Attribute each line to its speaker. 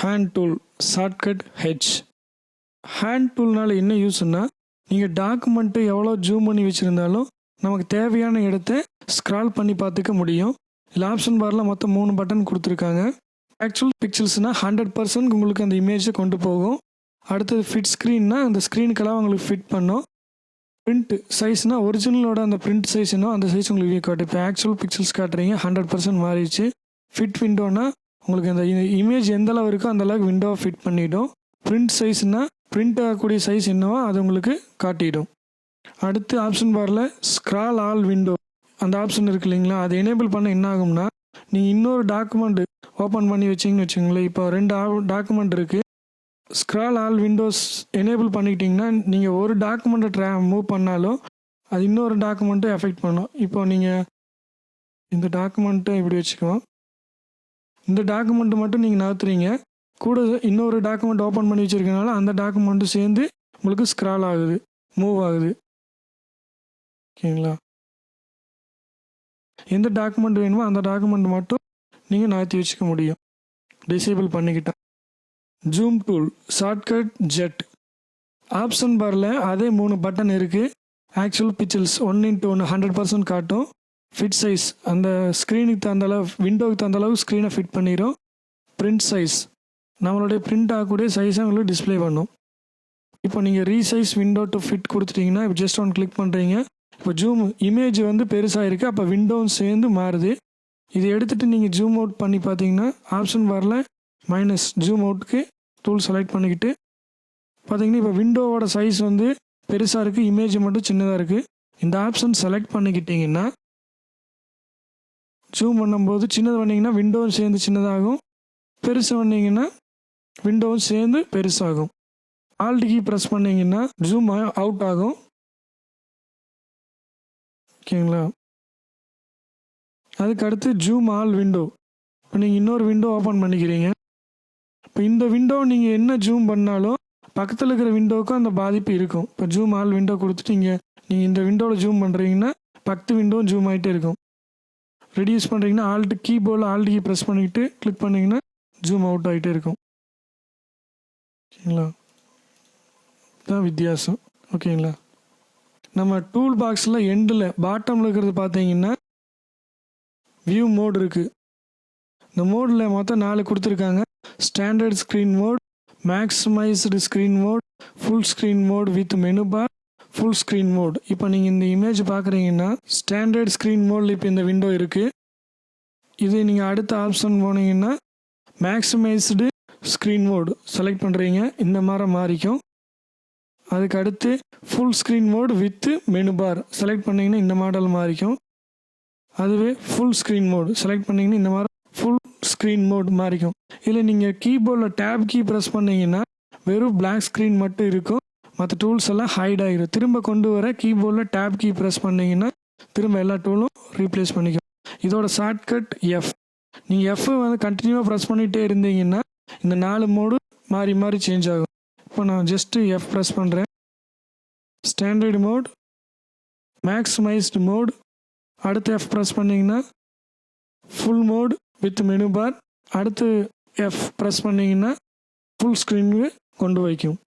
Speaker 1: Hand tool shortcut H hand டூல்னால என்ன யூஸ்னா நீங்கள் டாக்குமெண்ட்டு எவ்வளோ ஜூம் பண்ணி வச்சுருந்தாலும் நமக்கு தேவையான இடத்த ஸ்க்ரால் பண்ணி பார்த்துக்க முடியும். இல்லை ஆப்ஷன் பாரில் மொத்தம் மூணு பட்டன் கொடுத்துருக்காங்க. ஆக்சுவல் பிக்சல்ஸ்னால் ஹண்ட்ரட் பர்சன்ட் உங்களுக்கு அந்த இமேஜை கொண்டு போகும். அடுத்தது ஃபிட் ஸ்க்ரீன்னா அந்த ஸ்க்ரீனுக்கெல்லாம் உங்களுக்கு ஃபிட் பண்ணும். பிரிண்ட் சைஸ்னால் ஒரிஜினலோட அந்த பிரிண்ட் சைஸ் என்ன அந்த சைஸ் உங்களுக்கு காட்டும் இப்போ ஆக்சுவல் பிக்சல்ஸ் காட்டுறீங்க ஹண்ட்ரட் பர்சன்ட் மாறிடுச்சு. ஃபிட் விண்டோனா உங்களுக்கு அந்த இமேஜ் எந்த அளவு இருக்கோ அந்த அளவுக்கு விண்டோவை ஃபிட் பண்ணிவிடும் பிரிண்ட் சைஸ்னால் பிரிண்ட் ஆகக்கூடிய சைஸ் என்னவோ அது உங்களுக்கு காட்டிடும். அடுத்து ஆப்ஷன் பாரில் ஸ்க்ரால் ஆல் விண்டோ அந்த ஆப்ஷன் இருக்கு இல்லைங்களா? அதை எனேபிள் பண்ண என்ன ஆகும்னா நீங்கள் இன்னொரு டாக்குமெண்ட் ஓப்பன் பண்ணி வச்சிங்கன்னு வச்சுங்களேன் இப்போ ரெண்டு டாக்குமெண்ட் இருக்குது ஸ்க்ரால் ஆல் விண்டோஸ் எனேபிள் பண்ணிக்கிட்டிங்கன்னா நீங்கள் ஒரு டாக்குமெண்ட்டை ட்ரா மூவ் பண்ணாலும் அது இன்னொரு டாக்குமெண்ட்டை எஃபெக்ட் பண்ணும். இப்போ நீங்கள் இந்த டாக்குமெண்ட்டை இப்படி வச்சுக்குவோம். இந்த டாக்குமெண்ட் மட்டும் நீங்கள் நகர்த்துறீங்க. கூட இன்னொரு டாக்குமெண்ட் ஓப்பன் பண்ணி வச்சுருக்கனால அந்த டாக்குமெண்ட்டும் சேர்ந்து உங்களுக்கு ஸ்க்ரால் ஆகுது மூவ் ஆகுது. ஓகேங்களா? எந்த டாக்குமெண்ட் வேணுமோ அந்த டாக்குமெண்ட் மட்டும் நீங்கள் நகர்த்தி வச்சுக்க முடியும். டிசேபிள் பண்ணிக்கிட்டேன் zoom tool shortcut Z option பாரில் அதே மூணு பட்டன் இருக்குது ஆக்சுவல் பிக்சல்ஸ் ஒன் இன்ட்டு ஒன்று ஹண்ட்ரட் பர்சன்ட் காட்டும். ஃபிட் சைஸ் அந்த ஸ்க்ரீனுக்கு தகுந்த அளவு விண்டோவுக்கு தகுந்த அளவு ஸ்க்ரீனை ஃபிட் பண்ணிடும் பிரிண்ட் சைஸ் நம்மளுடைய பிரிண்ட் ஆகக்கூடிய சைஸை உங்களுக்கு டிஸ்ப்ளே பண்ணும். இப்போ நீங்கள் ரீசைஸ் விண்டோ டு ஃபிட் கொடுத்துட்டிங்கன்னா இப்போ ஜஸ்ட் ஒன் கிளிக் பண்ணுறீங்க இப்போ ஜூம் இமேஜ் வந்து பெருசாக இருக்குது அப்போ விண்டோவும் சேர்ந்து மாறுது. இதை எடுத்துகிட்டு நீங்கள் ஜூம் அவுட் பண்ணி பார்த்தீங்கன்னா ஆப்ஷன் வரல. மைனஸ் ஜூம் அவுட்டுக்கு டூல் செலக்ட் பண்ணிக்கிட்டு பார்த்தீங்கன்னா இப்போ விண்டோவோட சைஸ் வந்து பெருசாக இருக்குது இமேஜ் மட்டும் சின்னதாக இருக்குது இந்த ஆப்ஷன் செலக்ட் பண்ணிக்கிட்டிங்கன்னா ஜூம் பண்ணும்போது சின்னது பண்ணிங்கன்னா விண்டோவும் சேர்ந்து சின்னதாகும். பெருசு பண்ணிங்கன்னா விண்டோவும் சேர்ந்து பெருசாகும். ஆல்ட் கீ ப்ரெஸ் பண்ணிங்கன்னா ஜூம் அவுட் ஆகும். ஓகேங்களா? அதுக்கு அடுத்து ஜூம் ஆல் விண்டோ இப்போ நீங்கள் இன்னொரு விண்டோ ஓப்பன் பண்ணிக்கிறீங்க. இப்போ இந்த விண்டோ நீங்கள் என்ன ஜூம் பண்ணாலும் பக்கத்தில் இருக்கிற விண்டோவுக்கும் அந்த பாதிப்பு இருக்கும். இப்போ ஜூம் ஆல் விண்டோ கொடுத்துட்டு இங்கே நீங்கள் இந்த விண்டோவில் ஜூம் பண்ணுறீங்கன்னா பக்கத்து விண்டோவும் ஜூம் ஆகிட்டே இருக்கும். ரெடியூஸ் பண்ணுறீங்கன்னா ஆல்ட் கீபோர்டில் ஆல்ட் கீ ப்ரெஸ் பண்ணிக்கிட்டு கிளிக் பண்ணிங்கன்னா ஜூம் அவுட் ஆகிட்டே இருக்கும். ஓகேங்களா தான் வித்தியாசம். ஓகேங்களா? நம்ம டூல் பாக்ஸில் எண்டில் பாட்டமில் இருக்கிறது பார்த்தீங்கன்னா வியூ மோட் இருக்குது இந்த மோடில் மொத்தம் நாலு கொடுத்துருக்காங்க. Standard screen mode maximized screen mode full screen mode with menu bar full screen mode இப்போ நீங்கள் இந்த இமேஜ் பார்க்குறீங்கன்னா ஸ்டாண்டர்ட் ஸ்க்ரீன் மோடில் இப்போ இந்த விண்டோ இருக்குது இது நீங்கள் அடுத்த ஆப்ஷன் போனீங்கன்னா மேக்ஸிமைஸ்டு ஸ்க்ரீன் மோட் செலக்ட் பண்ணுறீங்க இந்த மாதிரி மாறிக்கும். அதுக்கு அடுத்து full screen mode with menu bar select பண்ணிங்கன்னா இந்த மாடல் மாறிக்கும். அதுவே ஃபுல் ஸ்க்ரீன் மோட் செலக்ட் பண்ணிங்கன்னா இந்த மாதிரி ஃபுல் ஸ்க்ரீன் மோட் மாறிக்கும். இல்லை நீங்கள் கீபோர்டில் டேப் கீ ப்ரெஸ் பண்ணீங்கன்னா வெறும் பிளாக் ஸ்க்ரீன் மட்டும் இருக்கும். மற்ற டூல்ஸ் எல்லாம் ஹைட் ஆகிடும் திரும்ப கொண்டு வர கீபோர்டில் டேப் கீ ப்ரெஸ் பண்ணிங்கன்னா திரும்ப எல்லா டூலும் ரீப்ளேஸ் பண்ணிக்கும். இதோட ஷார்ட்கட் எஃப் நீங்கள் எஃப் வந்து கண்டினியூவாக ப்ரெஸ் பண்ணிகிட்டே இருந்தீங்கன்னா இந்த நாலு மோடு மாறி மாறி சேஞ்ச் ஆகும். இப்போ நான் ஜஸ்ட்டு எஃப் ப்ரெஸ் பண்ணுறேன் ஸ்டாண்டர்ட் மோட் மேக்ஸிமைஸ்டு மோட் அடுத்து எஃப் ப்ரெஸ் பண்ணிங்கன்னா full mode with menu bar அடுத்து எஃப் ப்ரெஸ் பண்ணிங்கன்னா ஃபுல் ஸ்க்ரீனுக்கு கொண்டு வைக்கும்.